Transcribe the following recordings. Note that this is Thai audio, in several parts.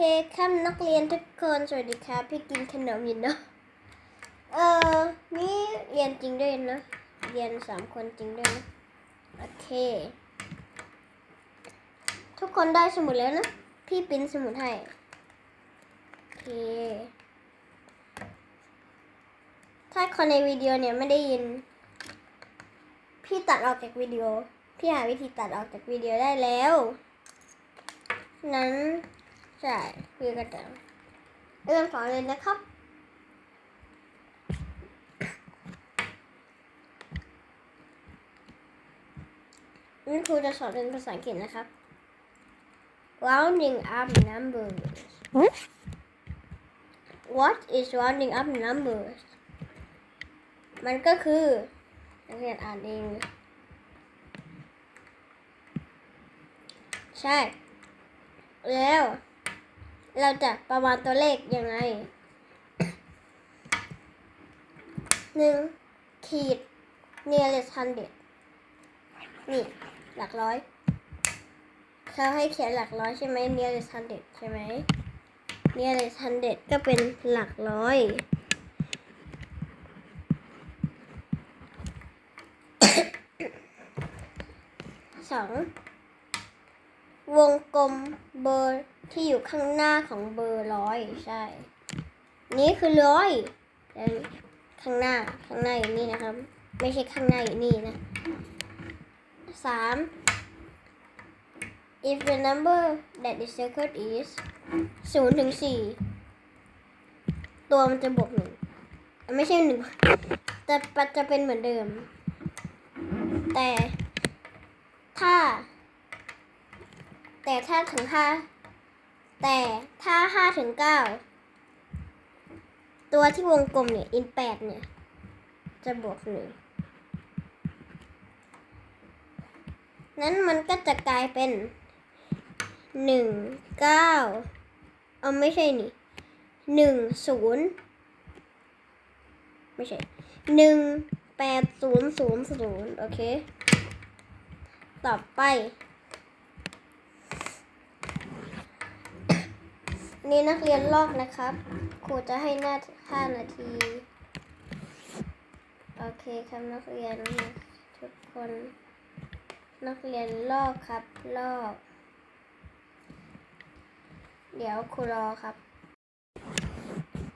ครับนักเรียนทุกคนสวัสดีครับพี่กินขนมอยู่เนาะเออนี่เรียนจริงด้วยนะเรียนสามคนจริงด้วยนะโอเค ทุกคนได้สมุดแล้วนะ พี่ปิ้นสมุดให้โอเค ถ้าคนในวิดีโอเนี่ยไม่ได้ยิน พี่ตัดออกจากวิดีโอ พี่หาวิธีตัดออกจากวิดีโอได้แล้ว นั้น ใช่พี่ก็จะเริ่มสอนเลยนะครับนี่ครูจะสอนเป็นภาษาอังกฤษนะครับ rounding up numbers what is rounding up numbers มันก็คือนักเรียนอ่านเองเลยใช่ แล้ว เราจะประมาณตัวเลขยังไงหนึ่งขีด nearest hundred นี่ หลักร้อยเขาให้เขียนหลักร้อยใช่ไหม nearest hundred ใช่ไหม nearest hundred ก็เป็นหลักร้อยสองวงกลมเบอร์ ที่อยู่ข้างหน้าของเบอร์ร้อยใช่ นี่คือร้อยแล้วข้างหน้าข้างหน้าอยู่นี่นะครับ ไม่ใช่ข้างหน้าอยู่นี่นะสาม if the number that is circled is ศูนย์ถึงสี่ตัวมันจะบวกหนึ่งไม่ใช่หนึ่งแต่จะเป็นเหมือนเดิม แต่ถ้า แต่ถ้าถึงห้า แต่ถ้าห้าถึงเก้าตัวที่วงกลมเนี่ย in แปดเนี่ย จะบวกหนึ่งนั้นมันก็จะกลายเป็นหนึ่งเก้าเอาไม่ใช่นี่หนึ่งศูนย์ไม่ใช่หนึ่งแปดศูนย์ศูนย์ศูนย์โอเค ต่อไป นี่นักเรียนลอกนะครับครูจะให้หน้าห้านาที โอเคครับนักเรียนทุกคน นักเรียนลอกครับลอก เดี๋ยวครูรอครับ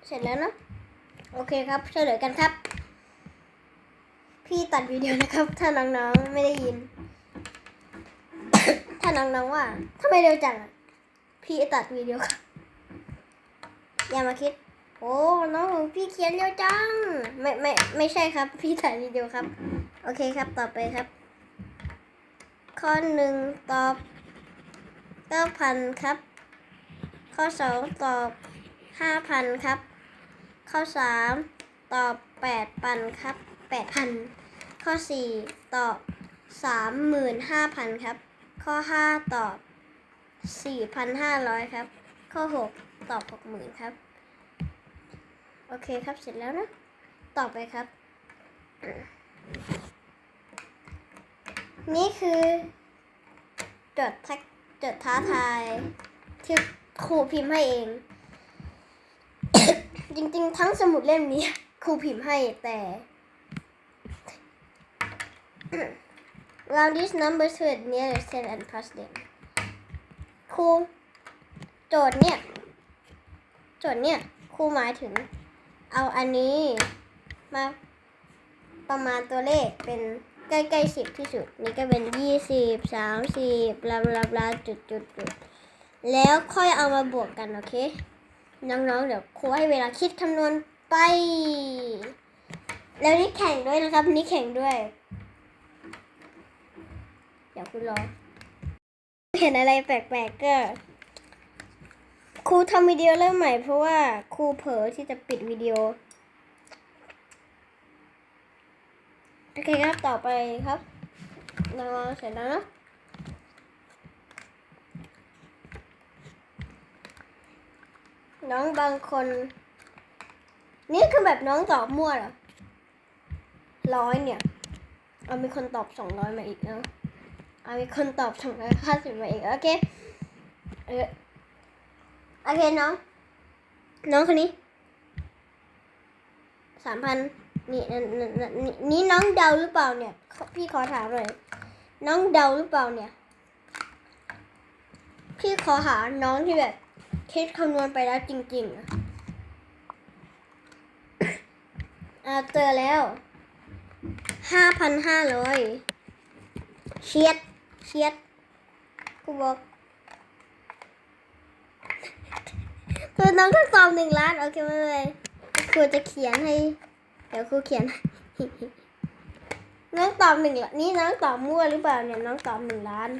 เสร็จแล้วเนะโอเคครับเฉลยกันครับ พี่ตัดวิดีโอนะครับ ถ้าน้องๆไม่ได้ยิน ถ้าน้องๆว่าทำไมเร็วจังพี่ตัดวิดีโอครับ อย่ามาคิด โอ้น้องของพี่เขียนเร็วจัง ไม่ไม่ไม่ใช่ครับ พี่ถ่ายวิดีโอครับ โอเคครับต่อไปครับ ข้อหนึ่งตอบเก้าพันครับ ข้อสองตอบห้าพันครับ ข้อสามตอบแปดพันครับแปดพันข้อสี่ตอบสามหมื่นห้าพันครับ ข้อห้าตอบสี่พันห้าร้อยครับ ข้อหกตอบหกหมื่นครับ โอเคครับเสร็จแล้วนะ ต่อไปครับ นี่คือจดทักจดท้าทายที่ครูพิมพ์ให้เอง จริงๆ ทั้งสมุดเล่มนี้ ครูพิมพ์ให้แต่ round these numbers to the nearest ten and plus them ครูโจทย์เนี่ย โจทย์เนี่ย ครูหมายถึง เอาอันนี้มาประมาณตัวเลขเป็นใกล้ๆสิบที่สุด นี่ก็เป็นยี่สิบสามสิบลาบลาบลาจุดจุดจุดแล้วค่อยเอามาบวกกัน โอเค น้องๆ เดี๋ยวครูให้เวลาคิดคำนวณไป แล้วนี่แข่งด้วยนะครับ นี่แข่งด้วย เดี๋ยวคุณรอ เห็นอะไรแปลกๆก็ ครูทำวิดีโอเริ่มใหม่เพราะว่าครูเผลอที่จะปิดวิดีโอ โอเคครับ ต่อไปครับน้องเสร็จแล้วนอะน้องบางคน นี่คือแบบน้องตอบมั่วเหรอร้อยเนี่ย เอามีคนตอบสองร้อยมาอีกเนอะเอามีคนตอบสองร้อยห้าสิบมาอีก โอเคเออ โอเคน้อง น้องคนนี้สามพันนี่นี่น้องเดาหรือเปล่าเนี่ย พี่ขอถามหน่อยน้องเดาหรือเปล่าเนี่ย พี่ขอหาน้องที่แบบคิดคำนวณไปแล้วจริงๆอะอ่าเจอแล้วห้าพันห้าร้อยเชียดเชียดกูบอก คือน้องก็ตอบหนึ่งล้าน โอเคไม่เป็นไรครูจะเขียนให้ เดี๋ยวครูเขียนน้องตอบหนึ่งนนี่น้องตอบมั่วหรือเปล่าเนี่ยน้องตอบหนึ่งล้าน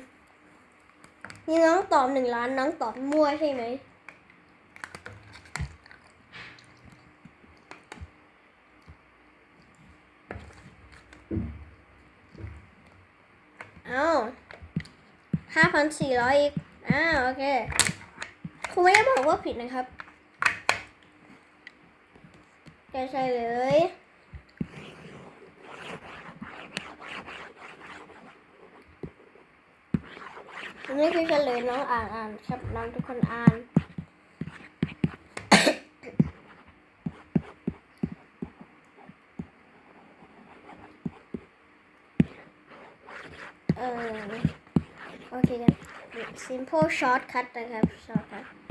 นี่น้องตอบหนึ่งล้านน้องตอบมั่วใช่ไหมเอาห้าพันสี่ร้อยอีกอ้าวโอเค ครูไม่ได้บอกว่าผิดนะครับจะใช่เลยนี่คือเฉลยน้องอ่านอ่านครับน้องทุกคนอ่านเออโอเคกัน simple shortcut นะครับ shortcut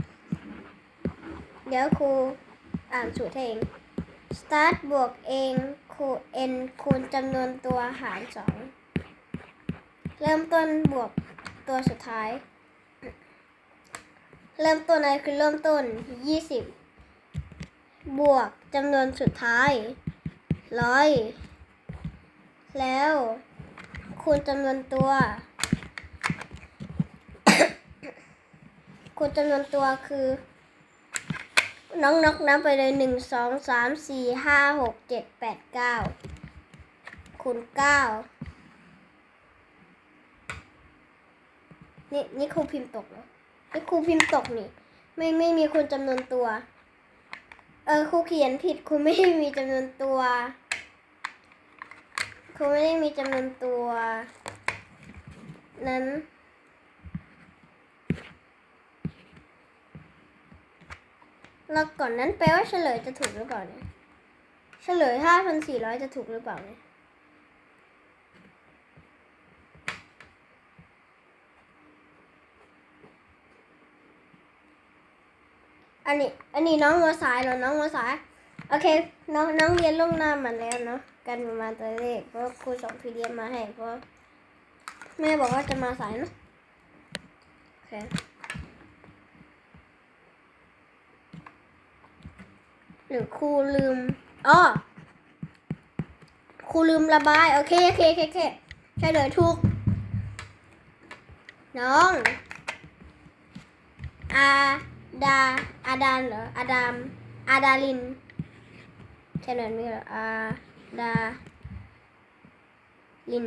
ดี๋ยวครูอ่านสูตรเอง start บวกเองคูณ n คูณจำนวนตัวหารสองเริ่มต้นบวกตัวสุดท้าย เริ่มต้นอะไรคือเริ่มต้น 20 บวกจำนวนสุดท้ายร้อยแล้วคูณจำนวนตัว คูณจำนวนตัวคือ น้องนกนับไปเลยหนึ่งสองสามสี่ห้าหกเจ็ดแปดเก้าคูณเก้านี่นี่ครูพิมพ์ตกเหรอนี่ครูพิมพ์ตกนี่ ไม่ไม่มีคูณจำนวนตัว เออครูเขียนผิดครูไม่ได้มีจำนวนตัวครูไม่ได้มีจำนวนตัว นั้น แล้วก่อนนั้นแปลว่าเฉลยจะถูกหรือเปล่าเนี่ยเฉลยห้าพันสี่ร้อยจะถูกหรือเปล่าเนี่ยอันนี้ อันนี้น้องมาสายเหรอน้องมาสาย โอเค น้องน้องเรียนล่วงหน้ามาแล้วเนาะกันประมาณตัวเลขเพราะครูส่งพีเดียมาให้เพราะแม่บอกว่าจะมาสายเนาะโอเค หรือครูลืมอ๋อครูลืมระบาย โอเคโอเคโอเคโอเคใช่เลยถูกน้อง อาดา อาดานเหรอ อาดาม อาดาลินใช่เลยนี่เหรอ อาดา ลิน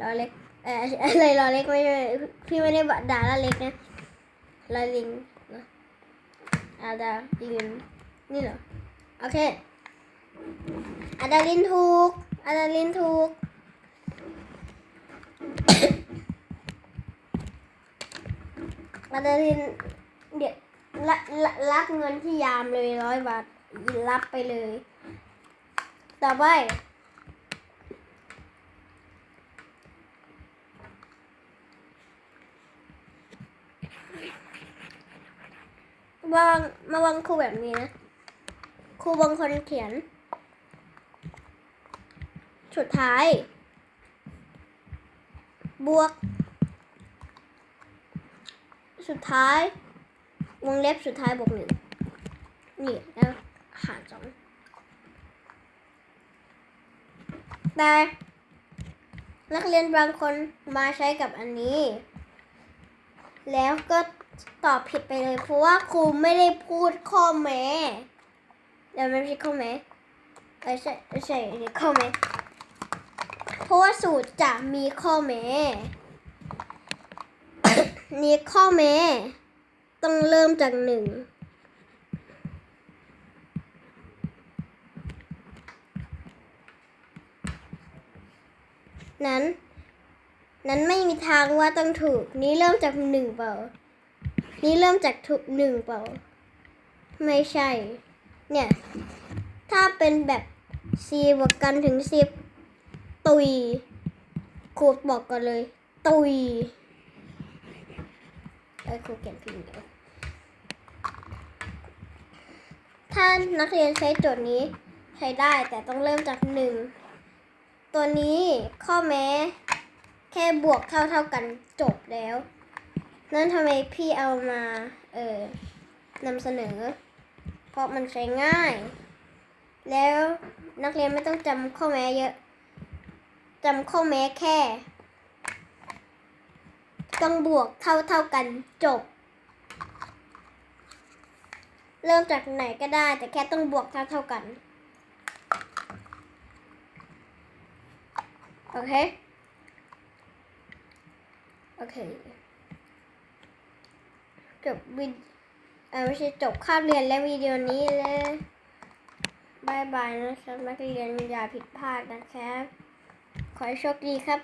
ลอเล็กเอ่ออะไรลอเล็กไม่ใช่พี่ไม่ได้บด่าลอเล็กนะลอลิงเนอะอาดาลินนี่เหรอ โอเคอาดาลินถูกอาดาลินถูกอาดาลินเดี๋ยวละละรับเงินที่ยามเลยร้อยบาทรับไปเลย ต่อไปวางมาวางครูแบบนี้นะ ครูบางคนเขียน สุดท้าย บวก สุดท้าย วงเล็บสุดท้ายบวกหนึ่งนี่แล้วหารสองแต่นักเรียนบางคนมาใช้กับอันนี้ แล้วก็ตอบผิดไปเลยเพราะว่าครูไม่ได้พูดข้อแม้ เดี๋ยวไม่ใช่ข้อแม้เอ้ยใช่ไม่ใช่เข้อแม้เพราะว่าสูตรจะมีข้อแม้นี่ข้อแม้ต้องเริ่มจากหนึ่งนั้น นั้นไม่มีทางว่าต้องถูก นี้เริ่มจากหนึ่งเปล่า นี้เริ่มจากถูกหนึ่งเปล่า ไม่ใช่ เนี่ย ถ้าเป็นแบบ c บวกกันถึง10ตุยครูบอกกันเลย ตุยเอ้ครูเขียนผิดเดี๋ยวถ้านักเรียนใช้โจทย์นี้ใช้ได้แต่ต้องเริ่มจากหนึ่งตัวนี้ข้อแม้ แค่บวกเท่าเท่ากันจบแล้ว นั่นทำไมพี่เอามา เออนำเสนอ เพราะมันใช้ง่าย แล้วนักเรียนไม่ต้องจำข้อแม้เยอะจำข้อแม้แค่ ต้องบวกเท่าเท่ากันจบ เริ่มจากไหนก็ได้ แต่แค่ต้องบวกเท่าเท่ากัน โอเค โอเค จบวิดเออไม่ใช่จบคาบเรียนและวิดีโอนี้เลย บายบายนะครับนักเรียนอย่าผิดพลาดนะครับ ขอให้โชคดีครับ